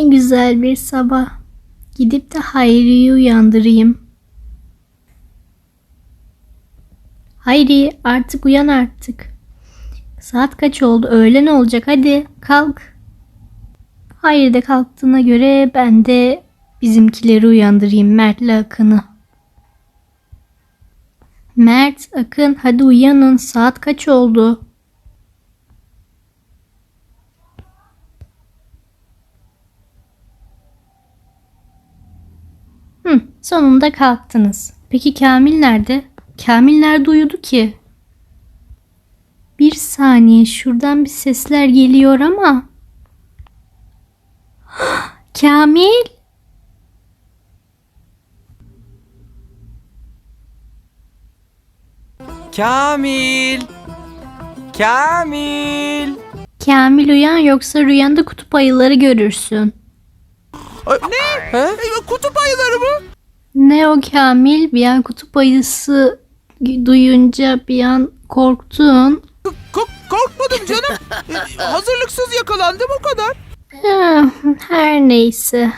Ne güzel bir sabah. Gidip de Hayri'yi uyandırayım. Hayri artık uyan artık. Saat kaç oldu? Öğlen olacak. Hadi kalk. Hayri de kalktığına göre ben de bizimkileri uyandırayım. Mert'le Akın'ı. Mert, Akın hadi uyanın. Saat kaç oldu? Hı, sonunda kalktınız. Peki Kamil nerede? Kamil nerede uyudu ki? Bir saniye şuradan bir sesler geliyor ama. Kamil? Kamil. Kamil. Kamil uyan yoksa rüyanda kutup ayıları görürsün. Ay, Ne? Ha? Ay, Kutup ayıları mı? Ne o Kamil? Bir an kutup ayısı duyunca bir an korktun. Ko- korkmadım canım. E, Hazırlıksız yakalandım o kadar. Her neyse.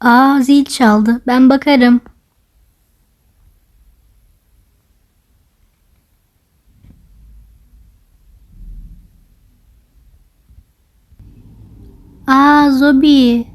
Aa zil çaldı. Ben bakarım. Aa Zobi.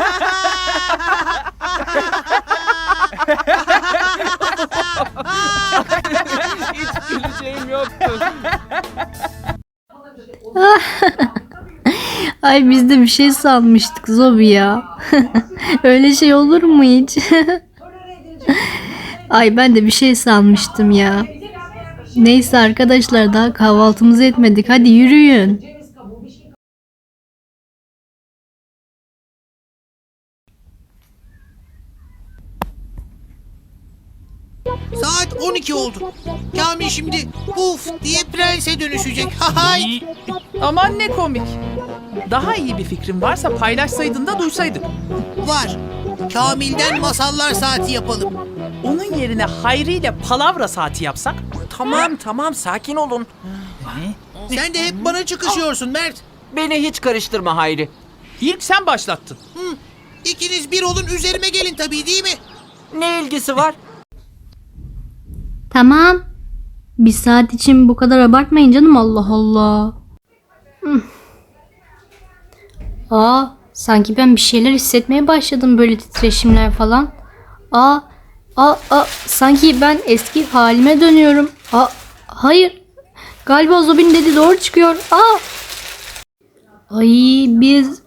Ay biz de bir şey sanmıştık Zobi ya. Öyle şey olur mu hiç? Ay ben de bir şey sanmıştım ya. Neyse arkadaşlar daha kahvaltımızı etmedik. Hadi yürüyün. Saat 12 oldu. Kamil şimdi uf diye prense dönüşecek. Hay. Aman ne komik. Daha iyi bir fikrin varsa paylaşsaydın da duysaydık. Var. Kamil'den masallar saati yapalım. Onun yerine Hayri ile palavra saati yapsak. Tamam tamam sakin olun. Sen de hep bana çıkışıyorsun Mert. Beni hiç karıştırma Hayri. İlk sen başlattın. İkiniz bir olun üzerime gelin tabii değil mi? Ne ilgisi var? Tamam. Bir saat için bu kadar abartmayın canım Allah Allah. Hı. Aa, sanki ben bir şeyler hissetmeye başladım böyle titreşimler falan. Aa, aa, aa, sanki ben eski halime dönüyorum. Aa, hayır. Galiba Zobin dedi doğru çıkıyor. Aa. Ay biz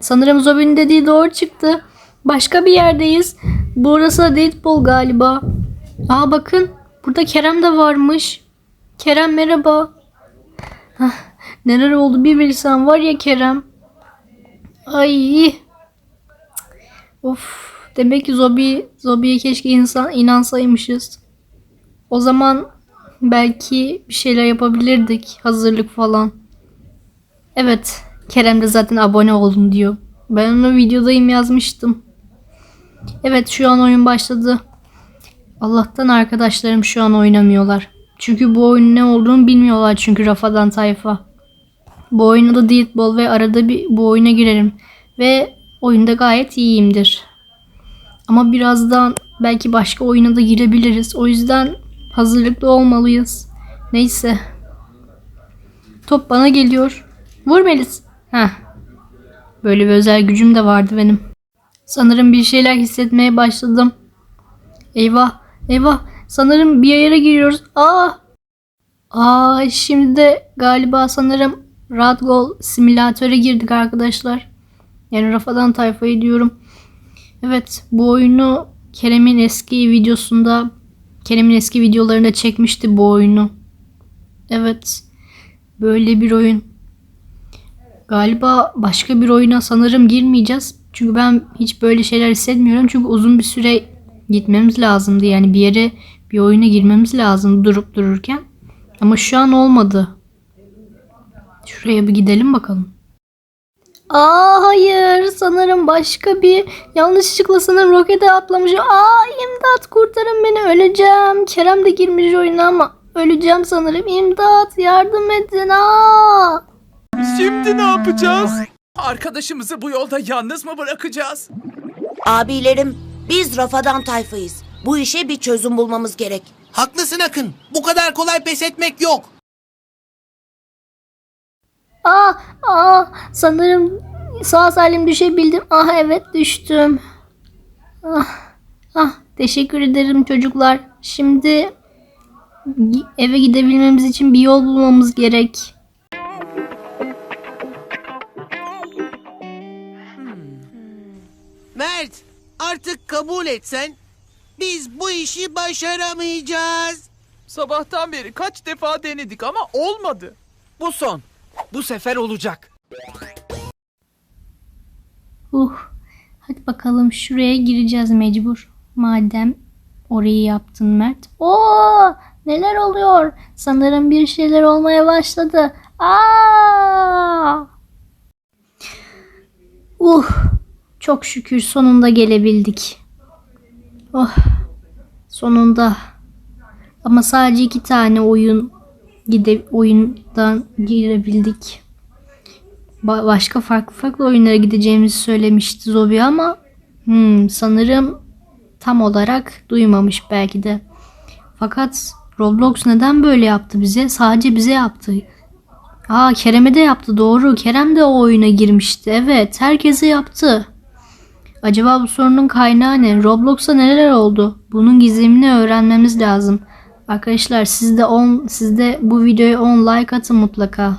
sanırım Zobin dediği doğru çıktı. Başka bir yerdeyiz. Burası Deadpool galiba. Aa bakın burada Kerem de varmış. Kerem merhaba. Hah, neler oldu bir bilsen var ya Kerem. Ay. Of. Demek ki Zobi, Zobi'ye keşke insan inansaymışız. O zaman belki bir şeyler yapabilirdik. Hazırlık falan. Evet. Kerem de zaten abone olun diyor. Ben onu videodayım yazmıştım. Evet şu an oyun başladı. Allah'tan arkadaşlarım şu an oynamıyorlar. Çünkü bu oyunun ne olduğunu bilmiyorlar çünkü Rafadan Tayfa. Bu oyunda da Deadball ve arada bir bu oyuna girerim. Ve oyunda gayet iyiyimdir. Ama birazdan belki başka oyuna da girebiliriz. O yüzden hazırlıklı olmalıyız. Neyse. Top bana geliyor. Vur Melis. Heh. Böyle bir özel gücüm de vardı benim. Sanırım bir şeyler hissetmeye başladım. Eyvah, eyvah. Sanırım bir yere giriyoruz. Aa! Aa şimdi de galiba sanırım Radgol simülatöre girdik arkadaşlar. Yani Rafadan tayfayı diyorum. Evet bu oyunu Kerem'in eski videosunda Kerem'in eski videolarında çekmişti bu oyunu. Evet. Böyle bir oyun. Galiba başka bir oyuna sanırım girmeyeceğiz. Çünkü ben hiç böyle şeyler hissetmiyorum. Çünkü uzun bir süre gitmemiz lazımdı. Yani bir yere bir oyuna girmemiz lazım durup dururken. Ama şu an olmadı. Şuraya bir gidelim bakalım. Aa hayır sanırım başka bir yanlışlıkla sanırım rokete atlamış. Aa imdat kurtarın beni öleceğim. Kerem de girmiş oyuna ama öleceğim sanırım. İmdat yardım edin. Aa. Şimdi ne yapacağız? Arkadaşımızı bu yolda yalnız mı bırakacağız? Abilerim, biz Rafadan tayfayız. Bu işe bir çözüm bulmamız gerek. Haklısın Akın. Bu kadar kolay pes etmek yok. Aa, aa sanırım sağ salim düşebildim. Ah evet düştüm. Ah, ah teşekkür ederim çocuklar. Şimdi eve gidebilmemiz için bir yol bulmamız gerek. Artık kabul etsen biz bu işi başaramayacağız. Sabahtan beri kaç defa denedik ama olmadı. Bu son. Bu sefer olacak. Uh, hadi bakalım şuraya gireceğiz mecbur. Madem orayı yaptın Mert. Oo, neler oluyor? Sanırım bir şeyler olmaya başladı. Aa! Uh, çok şükür sonunda gelebildik. Oh, sonunda. Ama sadece iki tane oyun gide oyundan girebildik. Ba- başka farklı farklı oyunlara gideceğimizi söylemişti Zobi ama hmm, sanırım tam olarak duymamış belki de. Fakat Roblox neden böyle yaptı bize? Sadece bize yaptı. Aa Kerem'e de yaptı doğru. Kerem de o oyuna girmişti. Evet herkese yaptı. Acaba bu sorunun kaynağı ne? Roblox'a neler oldu? Bunun gizemini öğrenmemiz lazım. Arkadaşlar siz de 10 siz de bu videoya 10 like atın mutlaka.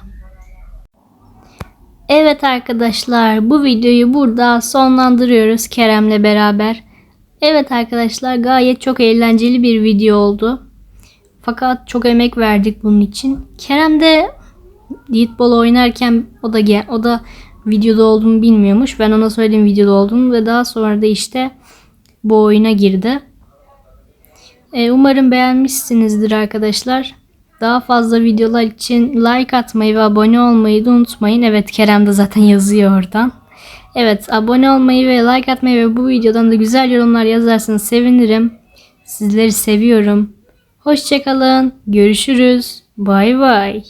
Evet arkadaşlar bu videoyu burada sonlandırıyoruz Kerem'le beraber. Evet arkadaşlar gayet çok eğlenceli bir video oldu. Fakat çok emek verdik bunun için. Kerem de Deadball oynarken o da o da videoda olduğumu bilmiyormuş. Ben ona söyledim videoda olduğumu ve daha sonra da işte bu oyuna girdi. E, umarım beğenmişsinizdir arkadaşlar. Daha fazla videolar için like atmayı ve abone olmayı da unutmayın. Evet Kerem de zaten yazıyor oradan. Evet abone olmayı ve like atmayı ve bu videodan da güzel yorumlar yazarsanız sevinirim. Sizleri seviyorum. Hoşçakalın. Görüşürüz. Bay bay.